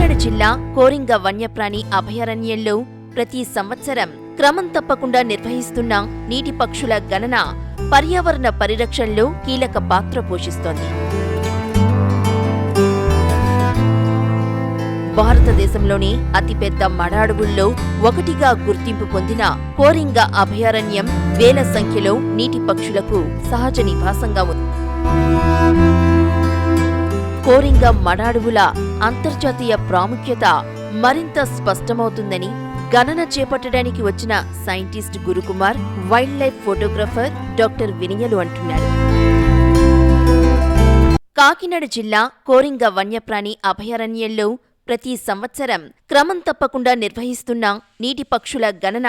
కాకినాడ జిల్లా కోరింగ వన్యప్రాణి అభయారణ్యంలో ప్రతి సంవత్సరం క్రమం తప్పకుండా నిర్వహిస్తున్న నీటి పక్షుల గణన పర్యావరణ పరిరక్షణలో కీలక పాత్ర పోషిస్తోంది. భారతదేశంలోని అతిపెద్ద మడ అడవుల్లో ఒకటిగా గుర్తింపు పొందిన కోరింగ అభయారణ్యం వేల సంఖ్యలో నీటి పక్షులకు సహజ నివాసంగా ఉంది. కోరింగ మడ అడవుల అంతర్జాతీయ ప్రాముఖ్యత మరింత స్పష్టమవుతుందని గణన చేపట్టడానికి వచ్చిన scientist Gurukumar wildlife photographer doctor వినయలు అంటున్నారు. కాకినాడ జిల్లా కోరింగ వన్యప్రాణి అభయారణ్యంలో ప్రతి సంవత్సరం క్రమం తప్పకుండా నిర్వహిస్తున్న నీటి పక్షుల గణన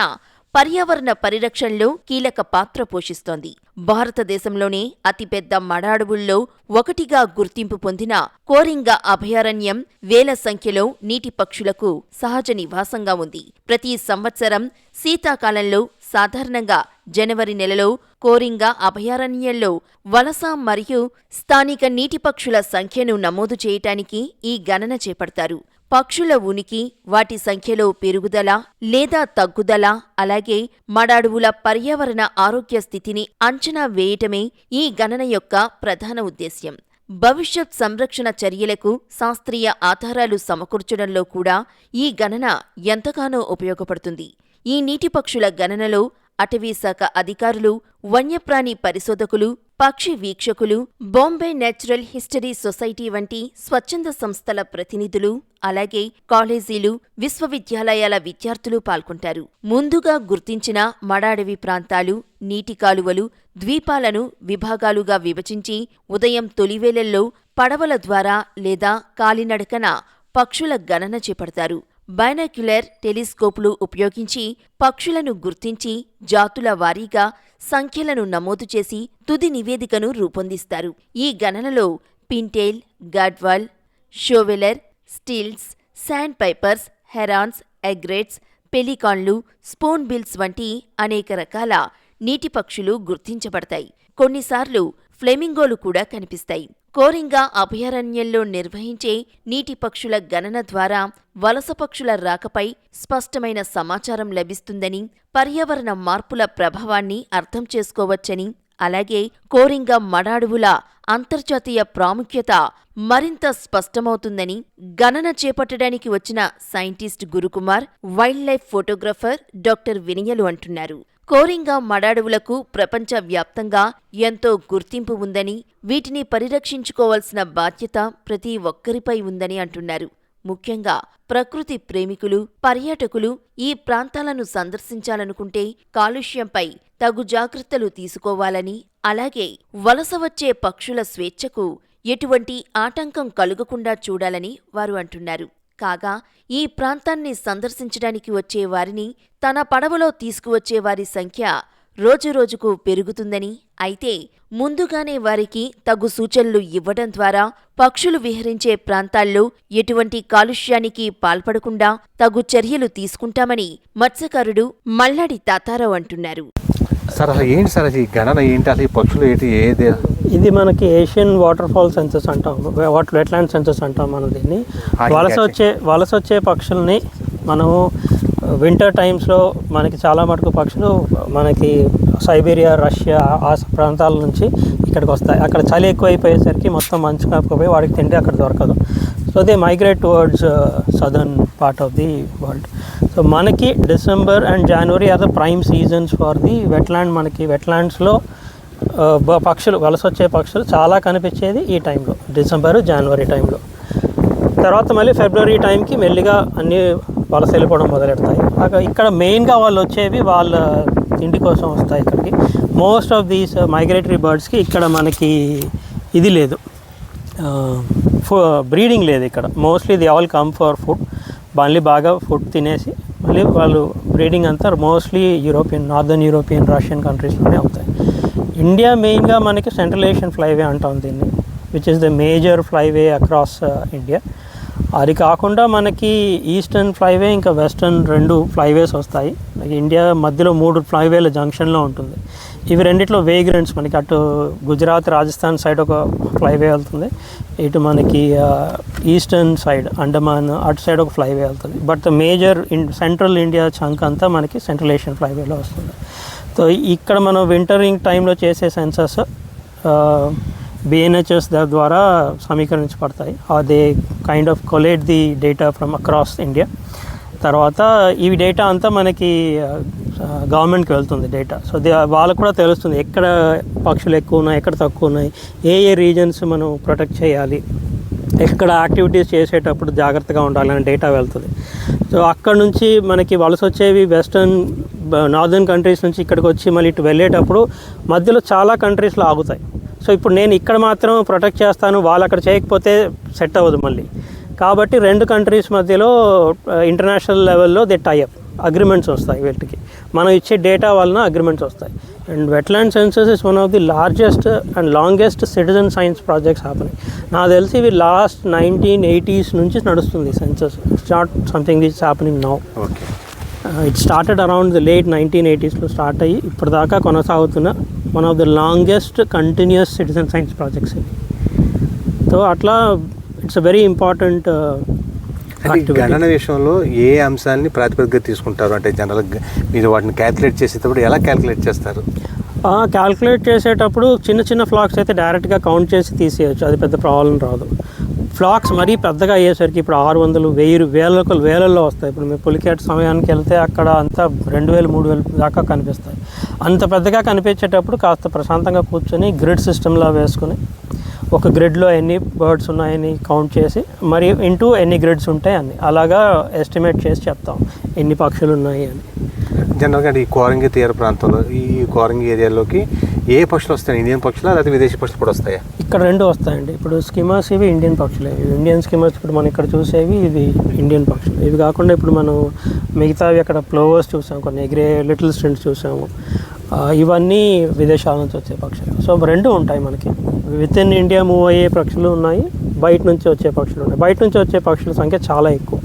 పర్యావరణ పరిరక్షణలో కీలక పాత్ర పోషిస్తోంది. భారతదేశంలోనే అతిపెద్ద మడ అడవుల్లో ఒకటిగా గుర్తింపు పొందిన కోరింగ అభయారణ్యం వేల సంఖ్యలో నీటి పక్షులకు సహజ నివాసంగా ఉంది. ప్రతి సంవత్సరం శీతాకాలంలో సాధారణంగా జనవరి నెలలో కోరింగ అభయారణ్యంలో వలస మరియు స్థానిక నీటి పక్షుల సంఖ్యను నమోదు చేయటానికి ఈ గణన చేపడతారు. పక్షుల ఉనికి వాటి సంఖ్యలో పెరుగుదల లేదా తగ్గుదల అలాగే మడాడువుల పర్యావరణ ఆరోగ్య స్థితిని అంచనా వేయటమే ఈ గణన యొక్క ప్రధాన ఉద్దేశ్యం. భవిష్యత్ సంరక్షణ చర్యలకు శాస్త్రీయ ఆధారాలు సమకూర్చడంలో కూడా ఈ గణన ఎంతగానో ఉపయోగపడుతుంది. ఈ నీటి పక్షుల గణనలో అటవీశాఖ అధికారులు వన్యప్రాణి పరిశోధకులు పక్షి వీక్షకులు బాంబే నేచురల్ హిస్టరీ సొసైటీ వంటి స్వచ్ఛంద సంస్థల ప్రతినిధులు అలాగే కాలేజీలు విశ్వవిద్యాలయాల విద్యార్థులు పాల్గొంటారు. ముందుగా గుర్తించిన మడాడవి ప్రాంతాలు నీటి కాలువలు ద్వీపాలను విభాగాలుగా విభజించి ఉదయం తొలివేళల్లో పడవల ద్వారా లేదా కాలినడకన పక్షుల గణన చేపడతారు. బైనాక్యులర్ టెలిస్కోపులు ఉపయోగించి పక్షులను గుర్తించి జాతుల వారీగా సంఖ్యలను నమోదు చేసి తుది నివేదికను రూపొందిస్తారు. ఈ గణనలో pintail gadwall shoveler stilts sandpipers herons egrets పెలికాన్లు spoonbills వంటి అనేక రకాల నీటి పక్షులు గుర్తించబడతాయి. కొన్నిసార్లు ఫ్లెమింగోలు కూడా కనిపిస్తాయి. కోరింగా అభయారణ్యంలో నిర్వహించే నీటి పక్షుల గణన ద్వారా వలస పక్షుల రాకపై స్పష్టమైన సమాచారం లభిస్తుందని పర్యావరణ మార్పుల ప్రభావాన్ని అర్థం చేసుకోవచ్చని అలాగే కోరింగ మడాడువుల అంతర్జాతీయ ప్రాముఖ్యత మరింత స్పష్టమవుతుందని గణన చేపట్టడానికి వచ్చిన scientist Gurukumar wildlife photographer doctor వినయలు అంటున్నారు. కోరింగా మడాడవులకు ప్రపంచ వ్యాప్తంగా ఎంతో గుర్తింపు ఉందని వీటిని పరిరక్షించుకోవాల్సిన బాధ్యత ప్రతి ఒక్కరిపై ఉందని అంటున్నారు. ముఖ్యంగా ప్రకృతి ప్రేమికులు పర్యాటకులు ఈ ప్రాంతాలను సందర్శించాలనుకుంటే కాలుష్యంపై తగు జాగ్రత్తలు తీసుకోవాలని అలాగే వలస వచ్చే పక్షుల స్వేచ్ఛకు ఎటువంటి ఆటంకం కలుగకుండా చూడాలని వారు అంటున్నారు. కాగా ఈ ప్రాంతాన్ని సందర్శించడానికి వచ్చే వారిని తన పడవలో తీసుకువచ్చే వారి సంఖ్య రోజురోజుకు పెరుగుతుందని అయితే ముందుగానే వారికి తగు సూచనలు ఇవ్వడం ద్వారా పక్షులు విహరించే ప్రాంతాల్లో ఎటువంటి కాలుష్యానికి పాల్పడకుండా తగు చర్యలు తీసుకుంటామని మత్స్యకారుడు మల్లాడి తాతారావు అంటున్నారు. సార్ అసలు ఏంటి సార్ ఈ గణన ఏంటి? అసలు ఈ పక్షులు ఏంటి? ఏది? ఇది మనకి ఏషియన్ వాటర్ ఫాల్ సెన్సస్ అంటాం. వాటర్ వెట్లాండ్ సెన్సస్ అంటాం మనం దీన్ని. వలస. వచ్చే వలస వచ్చే పక్షుల్ని మనము వింటర్ టైమ్స్లో మనకి చాలా మటుకు పక్షులు మనకి సైబీరియా రష్యా ఆ ప్రాంతాల నుంచి ఇక్కడికి వస్తాయి. అక్కడ చలి ఎక్కువైపోయేసరికి మొత్తం మంచు కాకపోయి వాడికి తిండి అక్కడ దొరకదు. So they migrate towards southern part of the world so మనకి December and January are the prime seasons for the wetland మనకి వెట్లాండ్స్లో uh, పక్షులు వలస వచ్చే పక్షులు చాలా కనిపించేది ఈ టైంలో డిసెంబర్ జనవరి టైంలో తర్వాత మళ్ళీ ఫిబ్రవరి టైంకి మెల్లిగా అన్ని వలస వెళ్ళిపోవడం మొదలెడతాయి. అక్కడ ఇక్కడ మెయిన్గా వాళ్ళు వచ్చేవి వాళ్ళ తిండి కోసం వస్తాయి ఇక్కడికి. మోస్ట్ ఆఫ్ దీస్ మైగ్రేటరీ బర్డ్స్కి ఇక్కడ మనకి ఇది లేదు. బ్రీడింగ్ లేదు ఇక్కడ. Mostly the all come for food మళ్ళీ బాగా ఫుడ్ తినేసి మళ్ళీ వాళ్ళు బ్రీడింగ్ అంతా mostly European northern European Russian కంట్రీస్లోనే అవుతాయి. ఇండియా మెయిన్గా మనకి సెంట్రల్ ఏషియన్ ఫ్లైవే అంటాం దీన్ని which is the major flyway across India అది కాకుండా మనకి ఈస్టర్న్ ఫ్లైవే ఇంకా వెస్టర్న్ రెండు ఫ్లైవేస్ వస్తాయి. ఇండియా మధ్యలో మూడు ఫ్లైవేల జంక్షన్లో ఉంటుంది. ఇవి రెండిట్లో వేగ్రెంట్స్. మనకి అటు గుజరాత్ రాజస్థాన్ సైడ్ ఒక ఫ్లైవే వెళ్తుంది. ఇటు మనకి ఈస్టర్న్ సైడ్ అండమాన్ అటు సైడ్ ఒక ఫ్లైవే వెళ్తుంది. But major in central India chunk అంతా మనకి సెంట్రల్ ఏషియన్ ఫ్లైవేలో వస్తుంది. సో ఇక్కడ మనం వింటరింగ్ టైంలో చేసే సెన్సస్ బిఎన్హెచ్ఎస్ ద్వారా సమీకరించబడతాయి. They kind of collate the data from across India. తర్వాత ఈ డేటా అంతా మనకి గవర్నమెంట్కి వెళ్తుంది డేటా. సో వాళ్ళకు కూడా తెలుస్తుంది ఎక్కడ పక్షులు ఎక్కువ ఉన్నాయి ఎక్కడ తక్కువ ఉన్నాయి ఏ ఏ రీజన్స్ మనం ప్రొటెక్ట్ చేయాలి ఎక్కడ యాక్టివిటీస్ చేసేటప్పుడు జాగ్రత్తగా ఉండాలని డేటా వెళ్తుంది. సో అక్కడ నుంచి మనకి వలస వచ్చేవి వెస్టర్న్ నార్దర్న్ కంట్రీస్ నుంచి ఇక్కడికి వచ్చి మళ్ళీ ఇటు వెళ్ళేటప్పుడు మధ్యలో చాలా కంట్రీస్లో ఆగుతాయి. సో ఇప్పుడు నేను ఇక్కడ మాత్రం ప్రొటెక్ట్ చేస్తాను వాళ్ళు అక్కడ చేయకపోతే సెట్ అవ్వదు మళ్ళీ. కాబట్టి రెండు కంట్రీస్ మధ్యలో ఇంటర్నేషనల్ లెవెల్లో దే టైఅప్ అగ్రిమెంట్స్ వస్తాయి వీటికి. మనం ఇచ్చే డేటా వలన అగ్రిమెంట్స్ వస్తాయి. And wetland census is one of the largest and longest citizen science projects happening నాకు తెలిసి ఇవి లాస్ట్ నైన్టీన్ ఎయిటీస్ నుంచి నడుస్తుంది census it's not something this happening now okay it started around the late nineteen ఎయిటీస్లో start అయ్యి ఇప్పటిదాకా కొనసాగుతున్న one of the longest continuous citizen science projects ఇవి so అట్లా ఇట్స్ అ వెరీ ఇంపార్టెంట్ గణన విషయంలో ఏ అంశాన్ని ప్రాతిపదికగా తీసుకుంటారు? అంటే జనరల్ మీరు వాటిని క్యాలిక్యులేట్ చేసేటప్పుడు ఎలా క్యాలిక్యులేట్ చేస్తారు? క్యాల్కులేట్ చేసేటప్పుడు చిన్న చిన్న ఫ్లాక్స్ అయితే డైరెక్ట్గా కౌంట్ చేసి తీసేయచ్చు. అది పెద్ద ప్రాబ్లం రాదు. ఫ్లాక్స్ మరీ పెద్దగా అయ్యేసరికి ఇప్పుడు ఆరు వందలు వెయ్యి వేలకు వేలల్లో వస్తాయి. ఇప్పుడు మేము పులికేట్ సమయానికి వెళ్తే అక్కడ అంతా రెండు వేలు మూడు వేలు దాకా కనిపిస్తాయి. అంత పెద్దగా కనిపించేటప్పుడు కాస్త ప్రశాంతంగా కూర్చొని గ్రిడ్ సిస్టంలో వేసుకుని ఒక గ్రిడ్లో ఎన్ని బర్డ్స్ ఉన్నాయని కౌంట్ చేసి మరి ఇంటూ ఎన్ని గ్రిడ్స్ ఉంటాయి అని అలాగా ఎస్టిమేట్ చేసి చెప్తాం. ఎన్ని పక్షులు ఉన్నాయి అని. జనరల్గా ఈ కోరంగి తీర ప్రాంతంలో ఈ కోరంగి ఏరియాలోకి ఏ పక్షులు వస్తాయి? ఇండియన్ పక్షులా లేకపోతే విదేశీ పక్షులు కూడా వస్తాయా? ఇక్కడ రెండు వస్తాయండి. ఇప్పుడు స్కిమర్స్ ఇవి ఇండియన్ పక్షులే. ఇండియన్ స్కిమర్స్ ఇప్పుడు మనం ఇక్కడ చూసేవి ఇవి ఇండియన్ పక్షులు. ఇవి కాకుండా ఇప్పుడు మనం మిగతావి అక్కడ ప్లోవర్స్ చూసాం కొన్ని ఎగిరే లిటిల్ స్ట్రింట్స్ చూసాము. ఇవన్నీ విదేశాల నుంచి వచ్చే పక్షులు. సో రెండు ఉంటాయి మనకి. విత్ ఇన్ ఇండియా మూవ్ అయ్యే పక్షులు ఉన్నాయి. బయట నుంచి వచ్చే పక్షులు ఉన్నాయి బయట నుంచి వచ్చే పక్షుల సంఖ్య చాలా ఎక్కువ.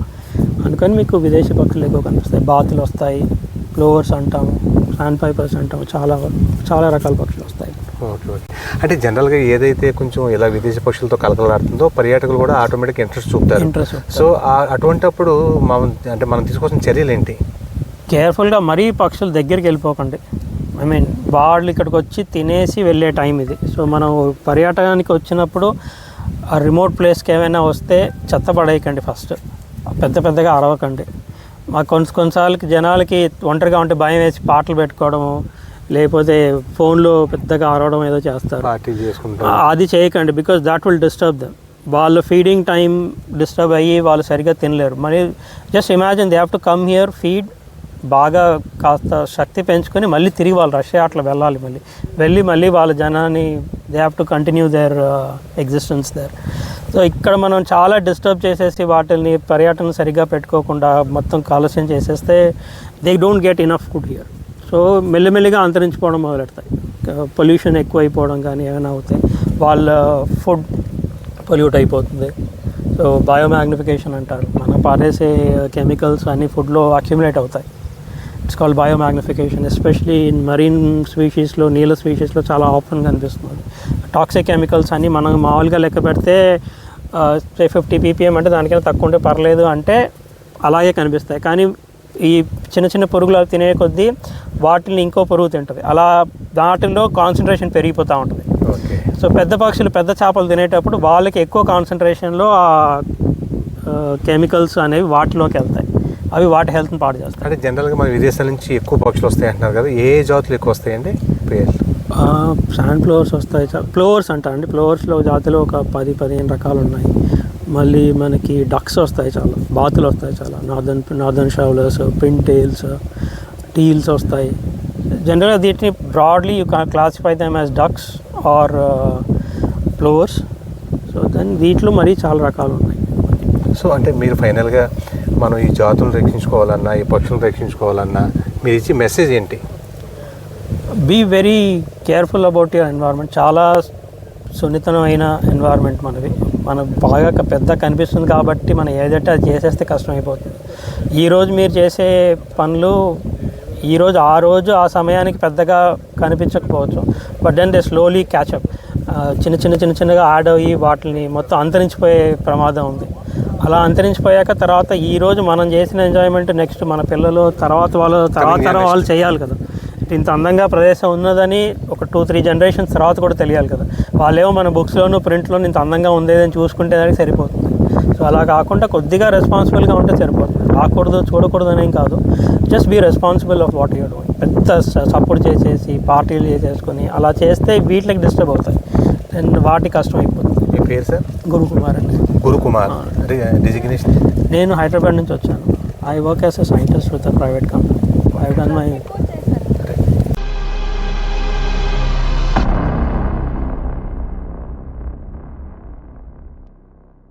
అందుకని మీకు విదేశీ పక్షులు ఎక్కువ కనిపిస్తాయి. బాతులు వస్తాయి. ఫ్లోవర్స్ అంటాము. శాండ్ పైపర్స్ అంటాము. చాలా చాలా రకాల పక్షులు వస్తాయి. Okay okay. అంటే జనరల్గా ఏదైతే కొంచెం ఇలా విదేశీ పక్షులతో కలకలాడుతుందో పర్యాటకులు కూడా ఆటోమేటిక్ ఇంట్రెస్ట్ చూపుతారు. ఇంట్రెస్ట్. సో అటువంటప్పుడు మనం అంటే మనం తీసుకోవాల్సిన చర్యలు ఏంటి కేర్ఫుల్గా మరీ పక్షుల దగ్గరికి వెళ్ళిపోకండి. ఐ మీన్ వాళ్ళు ఇక్కడికి వచ్చి తినేసి వెళ్ళే టైం ఇది. సో మనం పర్యాటకానికి వచ్చినప్పుడు ఆ రిమోట్ ప్లేస్కి ఏమైనా వస్తే చెత్త పడేయకండి ఫస్ట్. పెద్ద పెద్దగా అరవకండి. మా కొన్ని కొన్నిసార్లు జనాలకి ఒంటరిగా ఉంటే భయం వేసి పాటలు పెట్టుకోవడము లేకపోతే ఫోన్లో పెద్దగా అరవడం ఏదో చేస్తారు. అది చేయకండి because that will disturb them వాళ్ళ ఫీడింగ్ టైం డిస్టర్బ్ అయ్యి వాళ్ళు సరిగ్గా తినలేరు. మరి just imagine they have to come here feed బాగా కాస్త శక్తి పెంచుకొని మళ్ళీ తిరిగి వాళ్ళు రష్యా అట్లా వెళ్ళాలి మళ్ళీ. వెళ్ళి మళ్ళీ వాళ్ళ జనాన్ని they have to continue their existence there so ఇక్కడ మనం చాలా డిస్టర్బ్ చేసేసి వాటిని పర్యటన సరిగ్గా పెట్టుకోకుండా మొత్తం కాలుష్యం చేసేస్తే they don't get enough food here so మెల్లిమెల్లిగా అంతరించిపోవడం మొదలెడతాయి. పొల్యూషన్ ఎక్కువైపోవడం కానీ ఏమైనా అవుతాయి వాళ్ళ ఫుడ్ పొల్యూట్ అయిపోతుంది. సో బయోమాగ్నిఫికేషన్ అంటారు. మనం పారేసే uh, కెమికల్స్ అన్ని ఫుడ్లో అక్యుమిలేట్ అవుతాయి. It's called biomagnification especially in marine స్పీషీస్లో నీళ్ళ స్పీషీస్లో చాలా ఆఫన్ కనిపిస్తుంది. టాక్సిక్ కెమికల్స్ అన్ని మనం మామూలుగా లెక్క పెడితే ఫిఫ్టీ పీపీఎం అంటే దానికైనా తక్కువ ఉంటే పర్లేదు అంటే అలాగే కనిపిస్తాయి. కానీ ఈ చిన్న చిన్న పురుగులు అవి తినే కొద్దీ వాటిని ఇంకో పురుగు తింటుంది. అలా వాటిల్లో కాన్సన్ట్రేషన్ పెరిగిపోతూ ఉంటుంది. ఓకే. సో పెద్ద పక్షులు పెద్ద చేపలు తినేటప్పుడు వాళ్ళకి ఎక్కువ కాన్సన్ట్రేషన్లో ఆ కెమికల్స్ అనేవి వాటిలోకి వెళ్తాయి. అవి వాటి హెల్త్ని పాడు చేస్తాయి. అంటే జనరల్గా మన విదేశాల నుంచి ఎక్కువ పక్షులు వస్తాయి అంటున్నారు కదా ఏ జాతులు ఎక్కువ వస్తాయండి పేర్లు శాండ్ ఫ్లవర్స్ వస్తాయి. ఫ్లవర్స్ అంటారండి. ఫ్లవర్స్లో జాతిలో ఒక పది పదిహేను రకాలు ఉన్నాయి. మళ్ళీ మనకి డక్స్ వస్తాయి చాలా. బాతులు వస్తాయి చాలా. Northern northern shovelers pintails teals వస్తాయి. జనరల్గా వీటిని broadly you classify them as ducks or flowers. So then వీటిలో మరీ చాలా రకాలు ఉన్నాయి. సో అంటే మీరు ఫైనల్గా మనం ఈ జాతులను రక్షించుకోవాలన్నా ఈ పక్షులను రక్షించుకోవాలన్నా మీరు ఇచ్చే మెసేజ్ ఏంటి? Be very careful about your environment చాలా సున్నితమైన ఎన్వైర్న్మెంట్ మనది. మనం బాగా పెద్ద కనిపిస్తుంది కాబట్టి మనం ఏదంటే అది చేసేస్తే కష్టం అయిపోతుంది ఈరోజు మీరు చేసే పనులు ఈరోజు ఆ రోజు ఆ సమయానికి పెద్దగా కనిపించకపోవచ్చు. But then they slowly catch up చిన్న చిన్న చిన్న చిన్నగా యాడ్ అయ్యి వాటిని మొత్తం అంతరించిపోయే ప్రమాదం ఉంది. అలా అంతరించిపోయాక తర్వాత ఈ రోజు మనం చేసిన ఎంజాయ్మెంట్ నెక్స్ట్ మన పిల్లలు తర్వాత వాళ్ళు తర్వాత తరం వాళ్ళు చేయాలి కదా. ఇంత అందంగా ప్రదేశం ఉన్నదని ఒక టూ త్రీ జనరేషన్స్ తర్వాత కూడా తెలియాలి కదా. వాళ్ళేమో మన బుక్స్లోను ప్రింట్లోను ఇంత అందంగా ఉండేదని చూసుకుంటే దానికి సరిపోతుంది. సో అలా కాకుండా కొద్దిగా రెస్పాన్సిబుల్గా ఉంటే సరిపోతుంది. రాకూడదు చూడకూడదు అనేం కాదు. Just be responsible of what you're doing పెద్ద సపోర్ట్ చేసేసి పార్టీలు చేసేసుకొని అలా చేస్తే వీటికి డిస్టర్బ్ అవుతాయి. అండ్ వాటి కష్టం అయిపోతుంది. మీ పేరు సార్? గురుకుమార్ అండి. గురుకుమార్. డిజిగ్నేషన్ నేను హైదరాబాద్ నుంచి వచ్చాను. I work as a scientist with a private company I done my